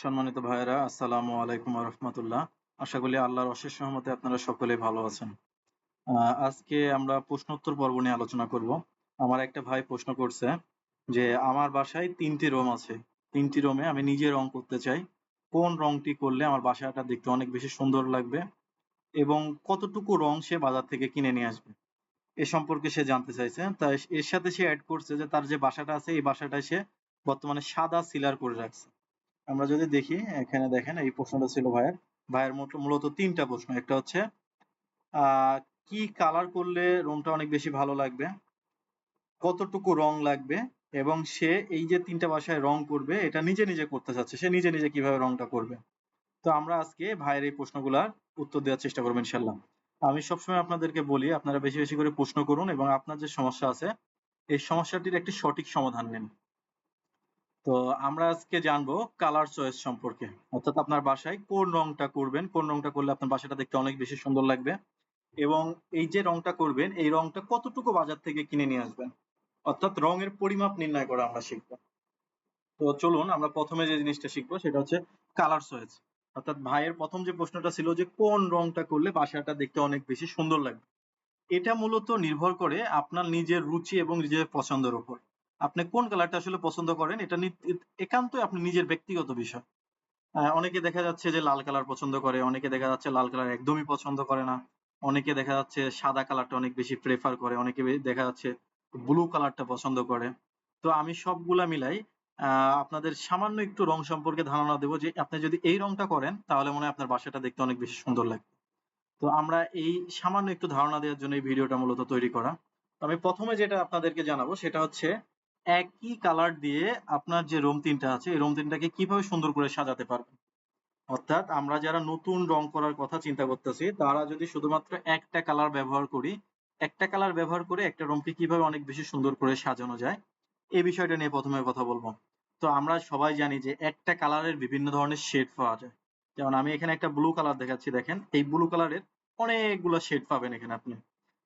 সম্মানিত ভাইয়েরা, আসসালামু আলাইকুম রহমতুল্লাহ। আশা করি আল্লাহর অশেষ সহমতে আপনারা সকলে ভালো আছেন। আজকে আমরা প্রশ্নোত্তর পর্ব নিয়ে আলোচনা করব। আমার একটা ভাই প্রশ্ন করছে যে, আমার বাসায় তিনটি রুম আছে। তিনটি রুমে আমি নিজে রং করতে চাই। কোন রংটি করলে আমার বাসাটা দেখতে অনেক বেশি সুন্দর লাগবে? এবং কতটুকু রং সে বাজার থেকে কিনে নিয়ে আসবে? এ সম্পর্কে সে জানতে চাইছে। তাই এর সাথে সে অ্যাড করছে যে, তার যে বাসাটা আছে, এই বাসাটায় সে বর্তমানে সাদা সিলার করে রাখছে। আমরা যদি দেখি, এখানে দেখেন এই প্রশ্নটা ছিল ভাইয়ের। ভাইয়ের মূল- মূলত তিনটা প্রশ্ন। একটা হচ্ছে কি কালার করলে রুমটা অনেক বেশি ভালো লাগবে? কতটুকু রং লাগবে? এবং সে এই যে তিনটা বাসায় রং করবে, এটা নিজে নিজে করতে চাচ্ছে। সে নিজে নিজে কীভাবে রংটা করবে? তো আমরা আজকে ভাইয়ের এই প্রশ্নগুলার উত্তর দেওয়ার চেষ্টা করব ইনশাল্লাহ আমি সবসময় আপনাদেরকে বলি, আপনারা বেশি বেশি করে প্রশ্ন করুন এবং আপনার যে সমস্যা আছে, এই সমস্যাটির একটি সঠিক সমাধান নিন। তো আমরা আজকে জানব কালার চয়েস সম্পর্কে। অর্থাৎ আপনার বাসায় কোন রংটা করবেন, কোন রংটা করলে আপনার বাসাটা দেখতে অনেক বেশি সুন্দর লাগবে এবং এই যে রংটা করবেন, এই রংটা কতটুকু বাজার থেকে কিনে নিয়ে আসবেন? অর্থাৎ রঙের পরিমাপ নির্ণয় করা আমরা শিখব। তো চলুন আমরা প্রথমে যে জিনিসটা শিখব, সেটা হচ্ছে কালার চয়েস অর্থাৎ ভাইয়ের প্রথম যে প্রশ্নটা ছিল যে কোন রংটা করলে বাসাটা দেখতে অনেক বেশি সুন্দর লাগবে, এটা মূলত নির্ভর করে আপনার নিজের রুচি এবং নিজের পছন্দের উপর। আপনি কোন কালারটা আসলে পছন্দ করেন, এটা একান্তই আপনি নিজের ব্যক্তিগত বিষয়। অনেকে দেখা যাচ্ছে যে লাল কালার পছন্দ করে, অনেকে দেখা যাচ্ছে লাল কালার একদমই পছন্দ করে না। অনেকে দেখা যাচ্ছে সাদা কালারটা অনেক বেশি প্রেফার করে, অনেকে দেখা যাচ্ছে ব্লু কালারটা পছন্দ করে। তো আমি সবগুলা মিলাই আপনাদের সামান্য একটু রং সম্পর্কে ধারণা দেবো যে আপনি যদি এই রংটা করেন, তাহলে মনে হয় আপনার বাসাটা দেখতে অনেক বেশি সুন্দর লাগবে। তো আমরা এই সামান্য একটু ধারণা দেওয়ার জন্য এই ভিডিওটা মূলত তৈরি করা। আমি প্রথমে যেটা আপনাদেরকে জানাব, সেটা হচ্ছে একই কালার দিয়ে আপনার যে রুম তিনটা আছে, এই রুম তিনটাকে কীভাবে সুন্দর করে সাজাতে পারবেন অর্থাৎ আমরা যারা নতুন রং করার কথা চিন্তা করতেছি, তারা যদি শুধুমাত্র একটা কালার ব্যবহার করি, একটা কালার ব্যবহার করে একটা রুমকে কীভাবে অনেক বেশি সুন্দর করে সাজানো যায়, এই বিষয়টা নিয়ে প্রথমে কথা বলব। তো আমরা সবাই জানি যে একটা কালারের বিভিন্ন ধরনের শেড পাওয়া যায়। যেমন আমি এখানে একটা ব্লু কালার দেখাচ্ছি, দেখেন। এই ব্লু কালারের অনেকগুলো শেড পাবেন এখানে আপনি।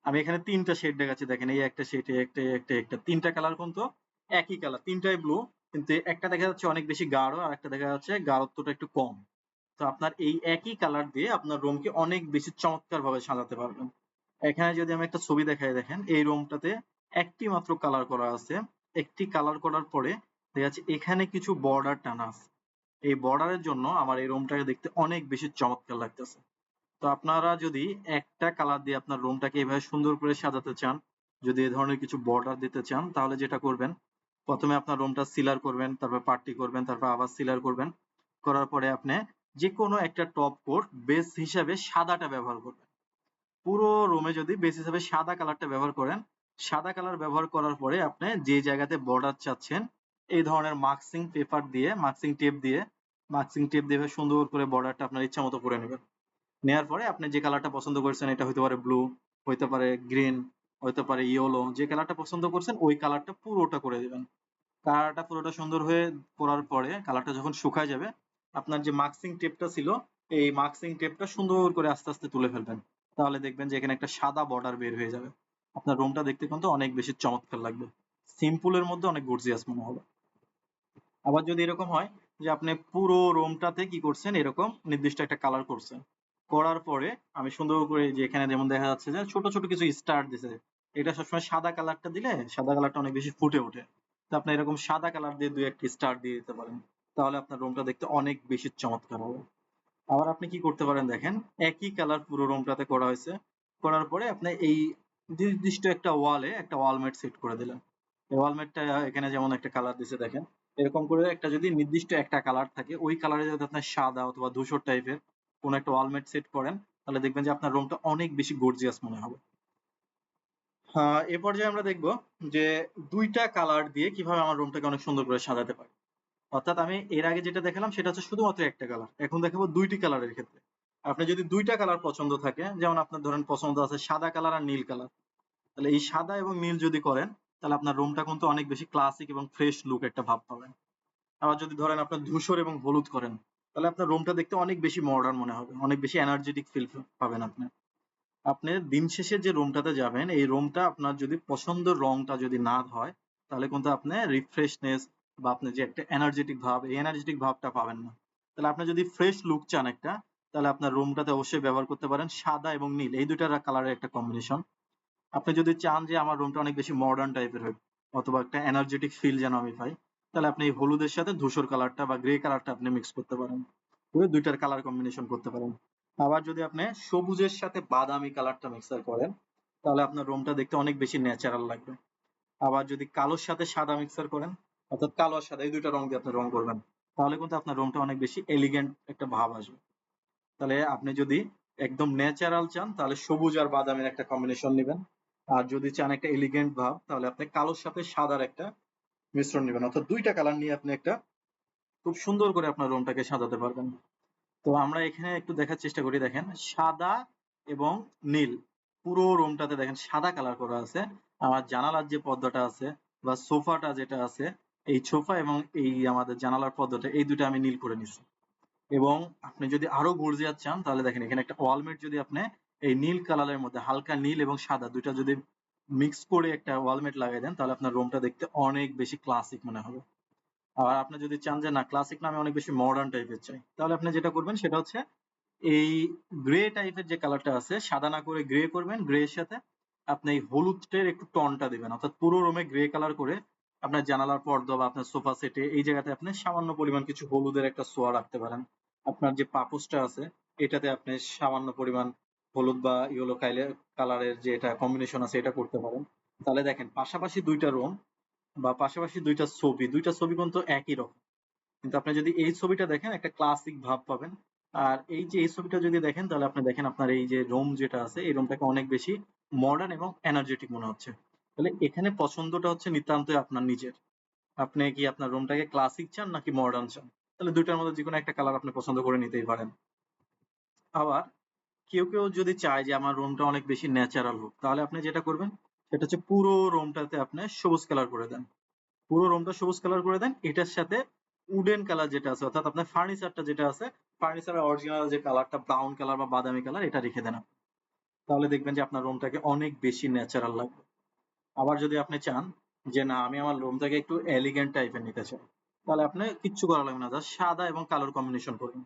আমি এখানে তিনটা শেড দেখাচ্ছি, দেখেন। এই একটা শেড একটা একটা একটা। তিনটা কালার কিন্তু একই কালার তিনটাই ব্লু কিন্তু একটা দেখা যাচ্ছে অনেক বেশি গাঢ় আর একটা দেখা যাচ্ছে গাঢ়ত্বটা একটু কম। তো আপনার এই একই কালার দিয়ে আপনার রুমকে অনেক বেশি চমৎকার ভাবে সাজাতে পারবেন। এখানে যদি আমি একটা ছবি দেখাই দেখেন, এই রুমটাতে একটি মাত্র কালার করা আছে। একটি কালার করার পরে দেখা যাচ্ছে এখানে কিছু বর্ডার টানা আছে। এই বর্ডারের জন্য আমার এই রুমটাকে দেখতে অনেক বেশি চমৎকার লাগতেছে। তো আপনারা যদি একটা কালার দিয়ে আপনার রুমটাকে এভাবে সুন্দর করে সাজাতে চান, যদি এ ধরনের কিছু বর্ডার দিতে চান, তাহলে যেটা করবেন প্রথমে আপনার রুমটা সিলার করবেন, তারপর পার্টি করবেন, তারপর আবার সিলার করবেন। করার পরে আপনি যে কোনো একটা টপ কোট বেস হিসাবে সাদাটা ব্যবহার করবেন। পুরো রুমে যদি বেস হিসাবে সাদা কালারটা ব্যবহার করেন, সাদা কালার ব্যবহার করার পরে আপনি যে জায়গাতে বর্ডার চাচ্ছেন, এই ধরনের মার্কসিং পেপার দিয়ে মার্কসিং টেপ দিয়ে মার্কসিং টেপ দিয়ে সুন্দর করে বর্ডারটা আপনার ইচ্ছা মতো করে নেবেন। নেওয়ার পরে আপনি যে কালারটা পছন্দ করছেন, এটা হতে পারে ব্লু, হইতে পারে গ্রিন হইতে পারে ইয়েলো, যে কালারটা পছন্দ করছেন, ওই কালারটা পুরোটা করে দিবেন। কালারটা পুরোটা সুন্দর হয়ে করার পরে কালারটা যখন শুকায় যাবে, আপনার যে মার্কসিং টেপটা ছিল, এই মার্কসিং টেপটা সুন্দর করে আস্তে আস্তে তুলে ফেলবেন। তাহলে দেখবেন যে এখানে একটা সাদা বর্ডার বের হয়ে যাবে। আপনার রুমটা দেখতে কিন্তু অনেক বেশি চমৎকার লাগবে। সিম্পলের মধ্যে অনেক গর্জিয়াস মনে হবে। আবার যদি এরকম হয় যে আপনি পুরো রুমটাতে কি করছেন, এরকম নির্দিষ্ট একটা কালার করছেন। করার পরে আমি সুন্দর করে যে এখানে যেমন দেখা যাচ্ছে যে ছোট ছোট কিছু স্টার দিছে। এটা সবসময় সাদা কালারটা দিলে সাদা কালারটা অনেক বেশি ফুটে ওঠে। তো আপনি এরকম সাদা কালার দিয়ে দুই একটি স্টার দিয়ে দিতে পারেন, তাহলে আপনার রুমটা দেখতে অনেক বেশি চমৎকার হবে। আবার আপনি কি করতে পারেন দেখেন, একই কালার পুরো রুমটাতে করা হয়েছে। করার পরে আপনি এই নির্দিষ্ট একটা ওয়ালে একটা ওয়ালমেট সেট করে দিলেন। এই ওয়ালমেটটা এখানে যেমন একটা কালার দিছে দেখেন, এরকম করে একটা যদি নির্দিষ্ট একটা কালার থাকে, ওই কালারে যদি আপনার সাদা অথবা ধূসর টাইপের কোন একটা ওয়ালমেট সেট করেন, তাহলে দেখবেন যে আপনার রুমটা অনেক বেশি গর্জিয়াস মনে হবে। এ পর্যায়ে আমরা দেখব যে দুইটা কালার দিয়ে কীভাবে আমার রুমটাকে অনেক সুন্দর করে সাজাতে পারি। অর্থাৎ আমি এর আগে যেটা দেখালাম, সেটা হচ্ছে শুধুমাত্র একটা কালার এখন দেখাবো দুইটি কালারের ক্ষেত্রে। আপনি যদি দুইটা কালার পছন্দ থাকে, যেমন আপনার ধরেন পছন্দ আছে সাদা কালার আর নীল কালার তাহলে এই সাদা এবং নীল যদি করেন, তাহলে আপনার রুমটা কিন্তু অনেক বেশি ক্লাসিক এবং ফ্রেশ লুক একটা ভাব পাবেন। আবার যদি ধরেন আপনার ধূসর এবং হলুদ করেন, তাহলে আপনার রুমটা দেখতে অনেক বেশি মডার্ন মনে হবে, অনেক বেশি এনার্জেটিক ফিল পাবেন আপনি। আপনি দিন শেষে যে রুমটাতে যাবেন, এই রুমটা আপনার যদি পছন্দের রংটা যদি না হয়, তাহলে কিন্তু আপনি রিফ্রেশনেস বা আপনি যে একটা এনার্জেটিক ভাব, এই এনার্জেটিক ভাবটা পাবেন না। তাহলে আপনি যদি ফ্রেশ লুক চান একটা, তাহলে আপনার রুমটাতে অবশ্যই ব্যবহার করতে পারেন সাদা এবং নীল, এই দুইটার কালারের একটা কম্বিনেশন আপনি যদি চান যে আমার রুমটা অনেক বেশি মডার্ন টাইপের হোক, অথবা একটা এনার্জেটিক ফিল যেন আমি পাই, তাহলে আপনি এই হলুদের সাথে ধূসর কালারটা বা গ্রে কালারটা আপনি মিক্স করতে পারেন। দুইটার কালার কম্বিনেশন করতে পারেন। আবার যদি আপনি সবুজের সাথে বাদামি কালারটা মিক্সার করেন, তাহলে আপনার রুমটা দেখতে অনেক বেশি ন্যাচারাল লাগবে। আবার যদি কালোর সাথে সাদা মিক্সার করেন, অর্থাৎ কালো আর সাদা, এই দুইটা রং দিয়ে আপনি রং করবেন, তাহলে কিন্তু আপনার রুমটা অনেক বেশি এলিগেন্ট একটা ভাব আসবে। তাহলে আপনি যদি একদম ন্যাচারাল চান, তাহলে সবুজ আর বাদামের একটা কম্বিনেশন নেবেন। আর যদি চান একটা এলিগেন্ট ভাব, তাহলে আপনি কালোর সাথে সাদার একটা মিশ্রণ নেবেন। অর্থাৎ দুইটা কালার নিয়ে আপনি একটা খুব সুন্দর করে আপনার রুমটাকে সাজাতে পারবেন। তো আমরা এখানে একটু দেখার চেষ্টা করি, দেখেন। সাদা এবং নীল, পুরো রুমটাতে দেখেন সাদা কালার করা আছে। আমার জানালার যে পর্দাটা আছে বা সোফাটা যেটা আছে, এই সোফা এবং এই আমাদের জানালার পর্দাটা, এই দুটো আমি নীল করে নিছি। এবং আপনি যদি আরও গর্জিয়াস চান, তাহলে দেখেন এখানে একটা ওয়ালমেট যদি আপনি এই নীল কালারের মধ্যে, হালকা নীল এবং সাদা দুইটা যদি মিক্স করে একটা ওয়ালমেট লাগাই দেন, তাহলে আপনার রুমটা দেখতে অনেক বেশি ক্লাসিক মনে হবে। আর আপনি যদি চান যে না ক্লাসিক না, আমি অনেক বেশি মডার্ন টাইপের চাই। তাহলে আপনি যেটা করবেন, সেটা হচ্ছে এই গ্রে টাইপের যে কালারটা আছে, সাদা না করে গ্রে করবেন গ্রে এর সাথে আপনি এই হলুদের একটু টনটা দিবেন। অর্থাৎ পুরো রুমে গ্রে কালার করে আপনার জানালার পর্দা বা আপনার সোফা সেটে এই জায়গাতে আপনি সামান্য পরিমাণ কিছু হলুদের একটা সোয়া রাখতে পারেন। আপনার যে পাপোসটা আছে, এটাতে আপনি সামান্য পরিমাণ হলুদ বা ইয়েলো কালারের যে এটা কম্বিনেশন আছে, এটা করতে পারেন। তাহলে দেখেন, পাশাপাশি দুইটা রুম বা পাশাপাশি দুইটা ছবি দুইটা ছবি কিন্তু একই রকম। কিন্তু আপনি যদি এই ছবিটা দেখেন, একটা ক্লাসিক ভাব পাবেন। আর এই যে এই ছবিটা যদি দেখেন, তাহলে আপনি দেখেন আপনার এই যে রুম যেটা আছে, এই রুমটাকে অনেক বেশি মডার্ন এবং এনার্জেটিক মনে হচ্ছে। তাহলে এখানে পছন্দটা হচ্ছে নিতান্তই আপনার নিজের। আপনি কি আপনার রুমটাকে ক্লাসিক চান নাকি মডার্ন চান? তাহলে দুইটার মধ্যে যে কোনো একটা কালার আপনি পছন্দ করে নিতেই পারেন। আবার কেউ কেউ যদি চায় যে আমার রুমটা অনেক বেশি ন্যাচারাল হোক, তাহলে আপনি যেটা করবেন সেটা হচ্ছে পুরো রুমটাতে আপনি সবুজ কালার করে দেন। পুরো রুমটা সবুজ কালার করে দেন। এটার সাথে উডেন কালার যেটা আছে, অর্থাৎ আপনার ফার্নিচারটা যেটা আছে ফার্নিচারের অরিজিনাল যে কালারটা ব্রাউন কালার বা বাদামি কালার এটা রেখে দেন তাহলে দেখবেন যে আপনার রুমটাকে অনেক বেশি ন্যাচারাল লাগবে। আবার যদি আপনি চান যে না, আমি আমার রুমটাকে একটু এলিগেন্ট টাইপের নিতে চাই, তাহলে আপনি কিচ্ছু করা লাগবে না সাদা এবং কালোর কম্বিনেশন করবেন।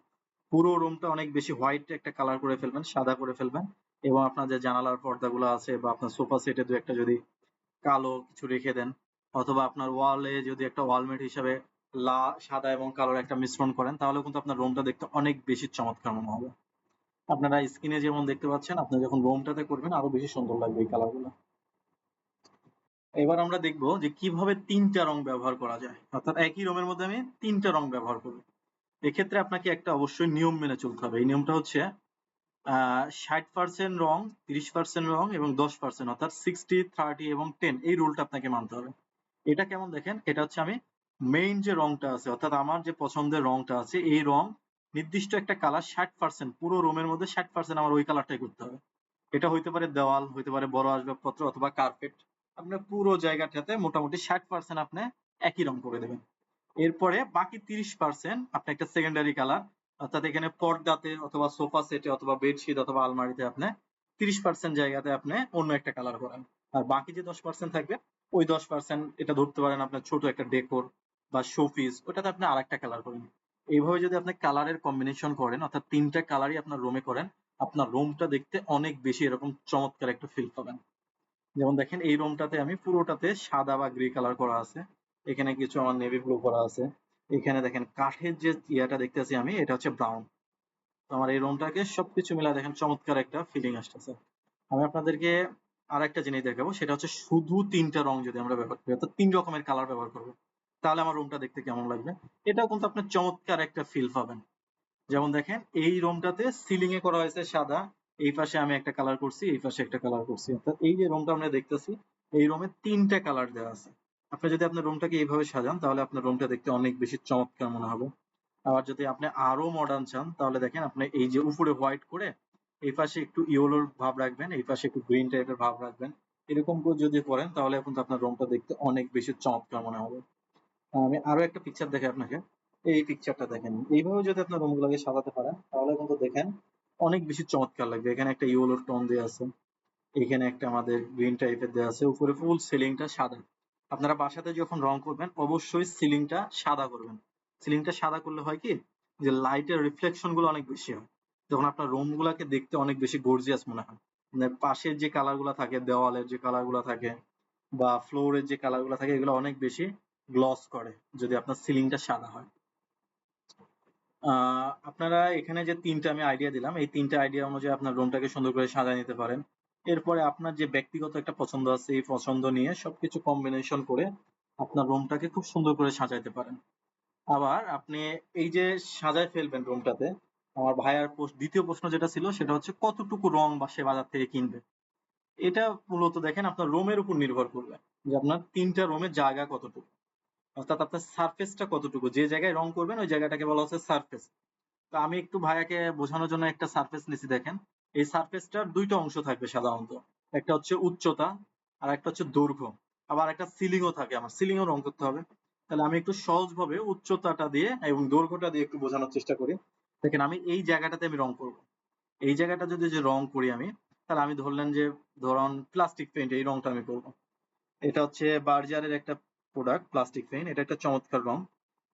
পুরো রুমটা অনেক বেশি হোয়াইট একটা কালার করে ফেলবেন, সাদা করে ফেলবেন। এবং আপনার যে জানালার পর্দাগুলো আছে বা আপনার সোফা সেটে দু একটা যদি কালো কিছু রেখে দেন, অথবা আপনার ওয়ালে যদি একটা ওয়ালমেট হিসাবে লা, সাদা এবং কালোর একটা মিশ্রণ করেন তাহলে কিন্তু আপনার রুমটা দেখতে অনেক বেশি চমৎকার মনে হবে। আপনারা স্ক্রিনে যেমন দেখতে পাচ্ছেন, আপনি যখন রুমটাতে করবেন, আরও বেশি সুন্দর লাগবে এই কালারগুলো। এবার আমরা দেখব যে কীভাবে তিনটা রং ব্যবহার করা যায়। অর্থাৎ একই রুমের মধ্যে আমি তিনটা রং ব্যবহার করব। এক্ষেত্রে আপনাকে একটা অবশ্যই নিয়ম মেনে চলতে হবে। এই নিয়মটা হচ্ছে ষাট পার্সেন্ট রং তিরিশ পার্সেন্ট রং এবং দশ পার্সেন্ট অর্থাৎ সিক্সটি থার্টি এবং টেন এই রুলটা আপনাকে মানতে হবে। এটা কেমন দেখেন? এটা হচ্ছে আমি মেইন যে রংটা আছে, অর্থাৎ আমার যে পছন্দের রংটা আছে, এই রং নির্দিষ্ট একটা কালার ষাট পার্সেন্ট পুরো রুমের মধ্যে ষাট পার্সেন্ট আমার ওই কালারটাই করতে হবে। এটা হইতে পারে দেওয়াল, হইতে পারে বড় আসবাবপত্র অথবা কার্পেট আপনার পুরো জায়গাটাতে মোটামুটি ষাট পার্সেন্ট আপনি একই রং করে দেবেন। এরপরে বাকি তিরিশ পার্সেন্ট আপনি একটা সেকেন্ডারি কালার অর্থাৎ এখানে পর্দাতে অথবা সোফা সেটে অথবা বেডশিট অথবা আলমারিতে আপনি তিরিশ পার্সেন্ট জায়গাতে আপনি অন্য একটা কালার করেন। আর বাকি যে দশ পার্সেন্ট থাকবে, ওই দশ পার্সেন্ট এটা ধরতে পারেন আপনার ছোট একটা ডেকোর বা শোপিস ওটাতে আপনি আর একটা কালার করেন। এইভাবে যদি আপনি কালারের কম্বিনেশন করেন, অর্থাৎ তিনটা কালারই আপনার রুমে করেন, আপনার রুমটা দেখতে অনেক বেশি এরকম চমৎকার একটা ফিল পাবেন। যেমন দেখেন, এই রুমটাতে আমি পুরোটাতে সাদা বা গ্রে কালার করা আছে। এখানে কিছু আমার নেভি ব্লু করা আছে। এখানে দেখেন, কাঠের যে ইয়াটা দেখতেছি আমি, এটা হচ্ছে ব্রাউন তো আমার এই রুমটাকে সবকিছু মিলা দেখেন, চমৎকার একটা ফিলিং আসতেছে। আমি আপনাদেরকে আর একটা জিনিস দেখাবো, সেটা হচ্ছে শুধু তিনটা রং যদি আমরা ব্যবহার করি, অর্থাৎ তিন রকমের কালার ব্যবহার করব, তাহলে আমার রুমটা দেখতে কেমন লাগবে? এটাও কিন্তু আপনার চমৎকার একটা ফিল পাবেন। যেমন দেখেন, এই রুমটাতে সিলিং এ করা হয়েছে সাদা, এই পাশে আমি একটা কালার করছি, এই পাশে একটা কালার করছি। অর্থাৎ এই যে রুমটা আমরা দেখতেছি, এই রুমে তিনটা কালার দেওয়া আছে। আপনি যদি আপনার রুমটাকে এইভাবে সাজান, তাহলে আপনার রুমটা দেখতে অনেক বেশি চমৎকার মনে হবে। আবার যদি আপনি আরও মডার্ন চান, তাহলে দেখেন আপনি এই যে উপরে হোয়াইট করে এই পাশে একটু ইয়েলোর ভাব রাখবেন, এই পাশে একটু গ্রিন টাইপের ভাব রাখবেন। এরকম করে যদি করেন, তাহলে কিন্তু আপনার রুমটা দেখতে অনেক বেশি চমৎকার মনে হবে। আমি আরও একটা পিকচার দেখে আপনাকে। এই পিকচারটা দেখেন। এইভাবে যদি আপনার রুমগুলোকে সাজাতে পারেন, তাহলে কিন্তু দেখেন অনেক বেশি চমৎকার লাগবে। এখানে একটা ইয়েলোর টোন দেওয়া আছে। এখানে একটা আমাদের গ্রিন টাইপের দেওয়া আছে। উপরে ফুল সিলিংটা সাদা। আপনারা বাসাতে যখন রং করবেন, অবশ্যই সিলিংটা সাদা করবেন। সিলিংটা সাদা করলে হয় কি? যে লাইটের রিফ্লেকশনগুলো অনেক বেশি হয়। যখন আপনার রুম গুলাকে দেখতে অনেক বেশি গর্জিয়াস মনে হয়। মানে পাশের যে কালারগুলা থাকে, দেওয়ালের যে কালারগুলা থাকে, বা ফ্লোরের যে কালারগুলা থাকে, এগুলো অনেক বেশি গ্লস করে, যদি আপনার সিলিংটা সাদা হয়। আপনারা এখানে যে তিনটা আমি আইডিয়া দিলাম, এই তিনটা আইডিয়া অনুযায়ী আপনার রুমটাকে সুন্দর করে সাজায় নিতে পারেন। এরপরে আপনার যে ব্যক্তিগত একটা পছন্দ আছে, এই পছন্দ নিয়ে সবকিছু কম্বিনেশন করে আপনার রুমটাকে খুব সুন্দর করে সাজাইতে পারেন। আবার আপনি এই যে সাজায় ফেলবেন রুমটাতে আমার ভাইয়ার দ্বিতীয় প্রশ্ন যেটা ছিল সেটা হচ্ছে কতটুকু রং বা সে বাজার থেকে কিনবে? এটা মূলত দেখেন আপনার রুমের উপর নির্ভর করবে যে আপনার তিনটা রুমের জায়গা কতটুকু। অর্থাৎ আপনার সারফেসটা কতটুকু? যে জায়গায় রং করবেন, ওই জায়গাটাকে বলা হচ্ছে সারফেস তো আমি একটু ভাইয়াকে বোঝানোর জন্য একটা সারফেস নিছি দেখেন। এই সারফেসটার দুইটা অংশ থাকবে সাধারণত। একটা হচ্ছে উচ্চতা, আর একটা হচ্ছে দৈর্ঘ্য। আবার একটা সিলিংও থাকে আমার। সিলিংও রং করতে হবে। তাহলে আমি একটু সহজভাবে উচ্চতাটা দিয়ে এবং দৈর্ঘ্যটা দিয়ে একটু বোঝানোর চেষ্টা করি। দেখেন, আমি এই জায়গাটাতে আমি রং করব। এই জায়গাটা যদি যে রং করি আমি, তাহলে আমি ধরলেন যে, ধরুন প্লাস্টিক পেইন্ট এই রংটা আমি করব। এটা হচ্ছে বার্জারের একটা প্রোডাক্ট প্লাস্টিক পেইন্ট এটা একটা চমৎকার রং।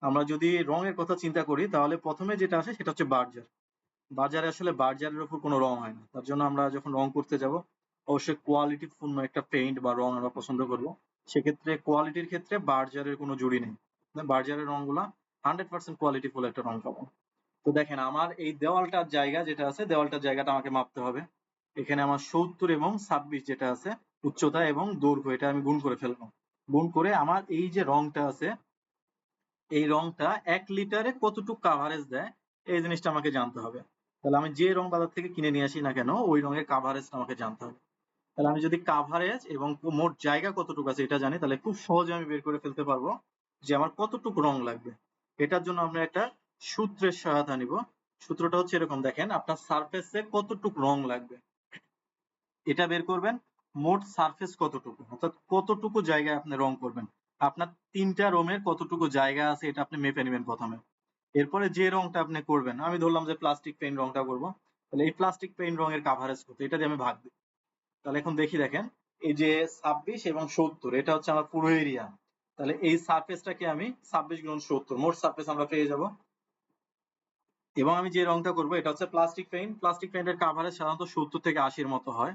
আমরা যদি রঙের কথা চিন্তা করি, তাহলে প্রথমে যেটা আসে, সেটা হচ্ছে বার্জার বাজারে আসলে বার্জারের উপর কোনো রং হয় না। তার জন্য আমরা যখন রং করতে যাব, অবশ্যই কোয়ালিটি পূর্ণ একটা পেইন্ট বা রং আমরা পছন্দ করব। সেক্ষেত্রে কোয়ালিটির ক্ষেত্রে বার্জারের কোনো জুড়ি নেই। বার্জারের রংগুলা হান্ড্রেড পার্সেন্ট কোয়ালিটি ফুল একটা রং পাবো। তো দেখেন, আমার এই দেওয়ালটার জায়গা যেটা আছে, দেওয়ালটার জায়গাটা আমাকে মাপতে হবে। এখানে আমার সত্তর এবং ছাব্বিশ যেটা আছে, উচ্চতা এবং দৈর্ঘ্য, এটা আমি গুণ করে ফেলব। গুণ করে আমার এই যে রংটা আছে, এই রংটা এক লিটারে কতটুকু কাভারেজ দেয়, এই জিনিসটা আমাকে জানতে হবে। তাহলে আমি যে রং বাজার থেকে কিনে নিয়ে আসি না কেন, ওই রঙের কাভারেজটা আমাকে জানতে হবে। তাহলে আমি যদি কাভারেজ এবং মোট জায়গা কতটুকু আছে এটা জানি, তাহলে খুব সহজে আমি বের করে ফেলতে পারব যে আমার কতটুকু রং লাগবে। এটার জন্য আমরা একটা সূত্রের সহায়তা নিব। সূত্রটা হচ্ছে এরকম, দেখেন, আপনার সারফেসে কতটুকু রং লাগবে। এটা বের করবেন, মোট সারফেস কতটুকু, অর্থাৎ কতটুকু জায়গায় আপনি রং করবেন। আপনার তিনটা রুমের কতটুকু জায়গা আছে এটা আপনি মেপে নেবেন প্রথমে। এরপরে যে রংটা আপনি করবেন, আমি ধরলাম যে প্লাস্টিক পেইন্ট রংটা করব, তাহলে এই প্লাস্টিক পেইন্ট রঙের কাভারেজ কত? এটা দিয়ে আমি ভাগ দিই। তাহলে এখন দেখি দেখেন, এই যে ছাব্বিশ এবং সত্তর, এটা হচ্ছে আমার পুরো এরিয়া তাহলে এই সারফেসটাকে আমি ছাব্বিশ গুণ সত্তর, মোট সারফেস আমরা পেয়ে যাব। এবং আমি যে রংটা করব, এটা হচ্ছে প্লাস্টিক পেইন্ট প্লাস্টিক পেইন্টের কাভারেজ সাধারণত সত্তর থেকে আশির মতো হয়।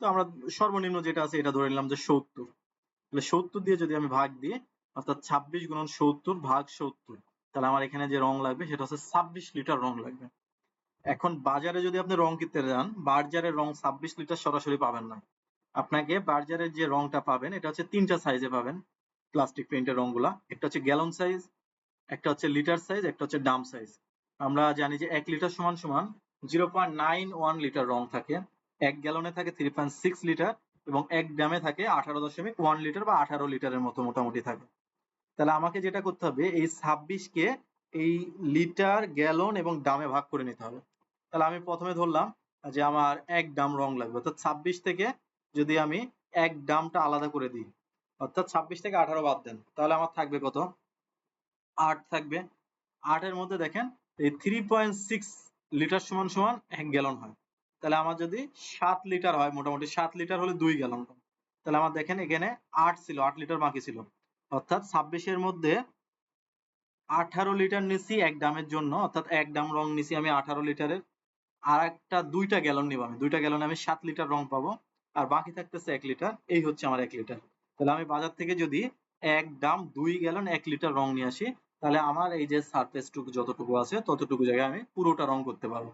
তো আমরা সর্বনিম্ন যেটা আছে, এটা ধরে নিলাম যে সত্তর। তাহলে সত্তর দিয়ে যদি আমি ভাগ দিই, অর্থাৎ ছাব্বিশ গুণন সত্তর ভাগ সত্তর তাহলে আমার এখানে যে রং লাগবে সেটা হচ্ছে ছাব্বিশ লিটার রং লাগবে। এখন বাজারে যদি আপনি রং কিনতে যান, বার্জারের রং ছাব্বিশ লিটার সরাসরি পাবেন না। আপনাকে বার্জারের যে রংটা পাবেন, এটা হচ্ছে তিনটা সাইজে পাবেন। প্লাস্টিক পেইন্টের রংগুলা, একটা হচ্ছে গ্যালন সাইজ একটা হচ্ছে লিটার সাইজ একটা হচ্ছে ডাম সাইজ আমরা জানি যে এক লিটার সমান সমান zero point nine one litre রং থাকে। এক গ্যালনে থাকে থ্রি পয়েন্ট সিক্স লিটার এবং এক ড্যামে থাকে আঠারো দশমিক ওয়ান লিটার বা আঠারো লিটারের মতো মোটামুটি থাকে। তাহলে আমাকে যেটা করতে হবে, এই ছাব্বিশকে এই লিটার গ্যালন এবং ডামে ভাগ করে নিতে হবে। তাহলে আমি প্রথমে ধরলাম যে আমার এক ডাম রং লাগবে। অর্থাৎ ছাব্বিশ থেকে যদি আমি এক ডামটা আলাদা করে দিই, অর্থাৎ ছাব্বিশ থেকে আঠারো বাদ দেন, তাহলে আমার থাকবে কত? আট থাকবে। আটের মধ্যে দেখেন, এই থ্রি পয়েন্ট সিক্স লিটার সমান সমান এক গ্যালন হয়। তাহলে আমার যদি সাত লিটার হয়, মোটামুটি সাত লিটার হলে দুই গ্যালন তাহলে আমার দেখেন এখানে আট ছিল, আট লিটার বাকি ছিল। অর্থাৎ ছাব্বিশের মধ্যে আঠারো লিটার নিছি এক ডামের জন্য, অর্থাৎ এক ডাম রং নিছি আমি আঠারো লিটারের। আর একটা দুইটা গ্যালন নিব আমি। দুইটা গ্যালনে আমি সাত লিটার রং পাবো। আর বাকি থাকতেছে এক লিটার, এই হচ্ছে আমার এক লিটার। তাহলে আমি বাজার থেকে যদি এক ডাম দুই গ্যালন এক লিটার রং নিয়ে আসি, তাহলে আমার এই যে সারফেস টুকু যতটুকু আছে, ততটুকু জায়গায় আমি পুরোটা রং করতে পারব।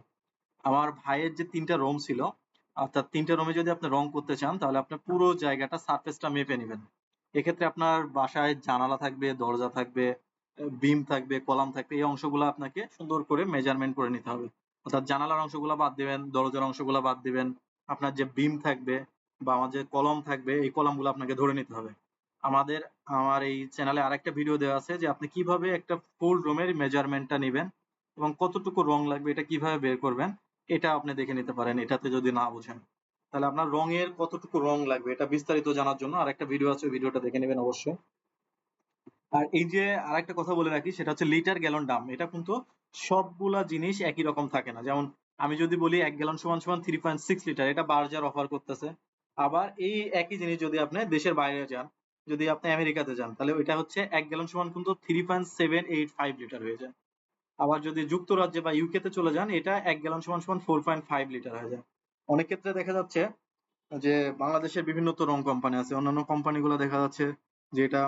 আমার ভাইয়ের যে তিনটা রুম ছিল, অর্থাৎ তিনটা রুমে যদি আপনি রং করতে চান, তাহলে আপনি পুরো জায়গাটা সারফেসটা মেপে নেবেন। এক্ষেত্রে আপনার বাসায় জানালা থাকবে, দরজা থাকবে বিম থাকবে, কলাম থাকবে, এই অংশগুলো আপনাকে সুন্দর করে মেজারমেন্ট করে নিতে হবে। অর্থাৎ জানালার অংশগুলো বাদ দিবেন, দরজার অংশগুলো বাদ দিবেন, আপনার যে বিম থাকবে বা আমার যে কলম থাকবে, এই কলমগুলো আপনাকে ধরে নিতে হবে। আমাদের, আমার এই চ্যানেলে আরেকটা ভিডিও দেওয়া আছে যে আপনি কীভাবে একটা ফুল রুমের মেজারমেন্টটা নেবেন এবং কতটুকু রং লাগবে, এটা কীভাবে বের করবেন, এটা আপনি দেখে নিতে পারেন, এটাতে যদি না বুঝেন। তাহলে আপনার রঙের কতটুকু রং লাগবে এটা বিস্তারিত জানার জন্য আর একটা ভিডিও আছে ভিডিওটা দেখে নেবেন অবশ্যই। আর এই যে আরেকটা কথা বলে রাখি, সেটা হচ্ছে লিটার গ্যালন দাম। এটা কিন্তু সবগুলা জিনিস একই রকম থাকে না। যেমন আমি যদি বলি এক গ্যালন সমান সমান থ্রি পয়েন্ট সিক্স লিটার, এটা বার্জার অফার করতেছে। আবার এই একই জিনিস যদি আপনি দেশের বাইরে যান, যদি আপনি আমেরিকাতে যান, তাহলে ওইটা হচ্ছে এক গ্যালন সমান কিন্তু three point seven eight five litre হয়ে যায়। আবার যদি যুক্তরাজ্যে বা ইউকে তে চলে যান, এটা এক গ্যালন সমান সমান ফোর পয়েন্ট ফাইভ লিটার হয়ে যায়। অনেক ক্ষেত্রে দেখা যাচ্ছে যে বাংলাদেশের বিভিন্ন তো রং কোম্পানি আছে, অন্যান্য কোম্পানিগুলো দেখা যাচ্ছে যে এটা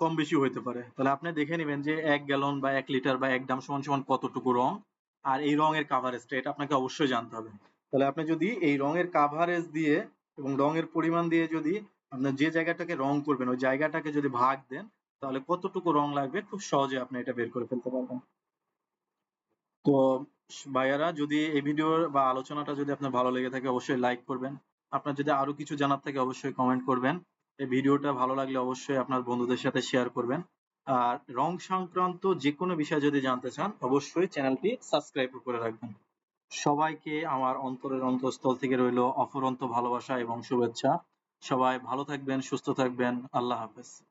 কম বেশি হইতে পারে। তাহলে আপনি দেখে নেবেন যে এক গ্যালন বা এক লিটার বা এক দাম সমান সমান কতটুকু রং আর এই রঙের কাভারেজটা এটা আপনাকে অবশ্যই জানতে হবে। তাহলে আপনি যদি এই রঙের কাভারেজ দিয়ে এবং রঙের পরিমাণ দিয়ে যদি আপনার যে জায়গাটাকে রং করবেন, ওই জায়গাটাকে যদি ভাগ দেন, তাহলে কতটুকু রং লাগবে খুব সহজে আপনি এটা বের করে ফেলতে পারবেন। তো ভাইয়ারা, যদি এই ভিডিও বা আলোচনাটা যদি আপনার ভালো লেগে থাকে, অবশ্যই লাইক করবেন। আপনার যদি আরও কিছু জানার থাকে, অবশ্যই কমেন্ট করবেন। এই ভিডিওটা ভালো লাগলে অবশ্যই আপনার বন্ধুদের সাথে শেয়ার করবেন। আর রং সংক্রান্ত যে কোনো বিষয় যদি জানতে চান, অবশ্যই চ্যানেলটি সাবস্ক্রাইব করে রাখবেন। সবাইকে আমার অন্তরের অন্তঃস্থল থেকে রইল অফুরন্ত ভালোবাসা এবং শুভেচ্ছা। সবাই ভালো থাকবেন, সুস্থ থাকবেন। আল্লাহ হাফেজ।